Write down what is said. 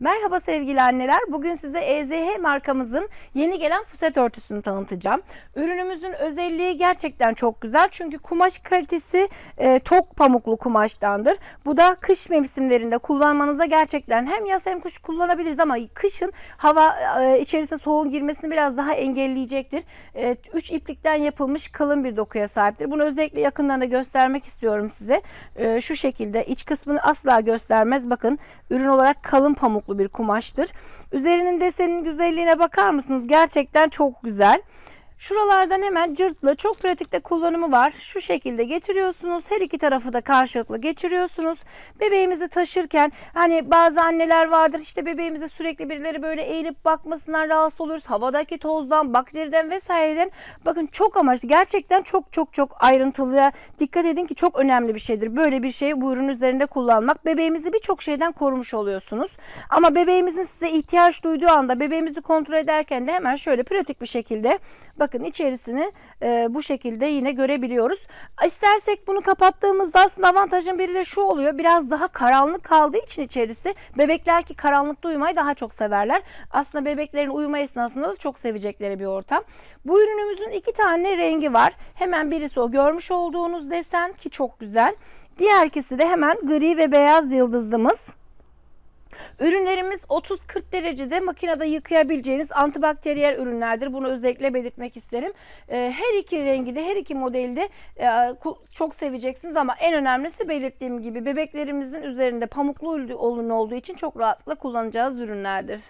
Merhaba sevgili anneler. Bugün size EZH markamızın yeni gelen puset örtüsünü tanıtacağım. Ürünümüzün özelliği gerçekten çok güzel. Çünkü kumaş kalitesi e, tok pamuklu kumaştandır. Bu da kış mevsimlerinde kullanmanıza gerçekten hem yaz hem kış kullanabiliriz ama kışın hava e, içerisine soğuğun girmesini biraz daha engelleyecektir. 3 iplikten yapılmış kalın bir dokuya sahiptir. Bunu özellikle yakından da göstermek istiyorum size. E, şu şekilde iç kısmını asla göstermez. Bakın ürün olarak kalın pamuklu bir kumaştır. Üzerinin desenin güzelliğine bakar mısınız? Gerçekten çok güzel. Şuralardan hemen cırtlı çok pratikte kullanımı var. Şu şekilde getiriyorsunuz. Her iki tarafı da karşılıklı geçiriyorsunuz. Bebeğimizi taşırken hani bazı anneler vardır işte bebeğimize sürekli birileri böyle eğilip bakmasından rahatsız oluruz. Havadaki tozdan, bakteriden vesaireden. Bakın çok amaçlı. Gerçekten çok çok çok ayrıntılıya dikkat edin ki çok önemli bir şeydir. Böyle bir şeyi bu ürün üzerinde kullanmak. Bebeğimizi birçok şeyden korumuş oluyorsunuz. Ama bebeğimizin size ihtiyaç duyduğu anda bebeğimizi kontrol ederken de hemen şöyle pratik bir şekilde bakın içerisini e, bu şekilde yine görebiliyoruz. İstersek bunu kapattığımızda aslında avantajın biri de şu oluyor. Biraz daha karanlık kaldığı için içerisi bebekler ki karanlıkta uyumayı daha çok severler. Aslında bebeklerin uyuma esnasında da çok sevecekleri bir ortam. Bu ürünümüzün iki tane rengi var. Hemen birisi o görmüş olduğunuz desen ki çok güzel. Diğer ikisi de hemen gri ve beyaz yıldızlımız. Ürünlerimiz 30-40 derecede makinede yıkayabileceğiniz antibakteriyel ürünlerdir. Bunu özellikle belirtmek isterim. Ee, Her iki rengi de her iki modeli de e, çok seveceksiniz ama en önemlisi belirttiğim gibi bebeklerimizin üzerinde pamuklu ürün olduğu için çok rahatlıkla kullanacağız ürünlerdir.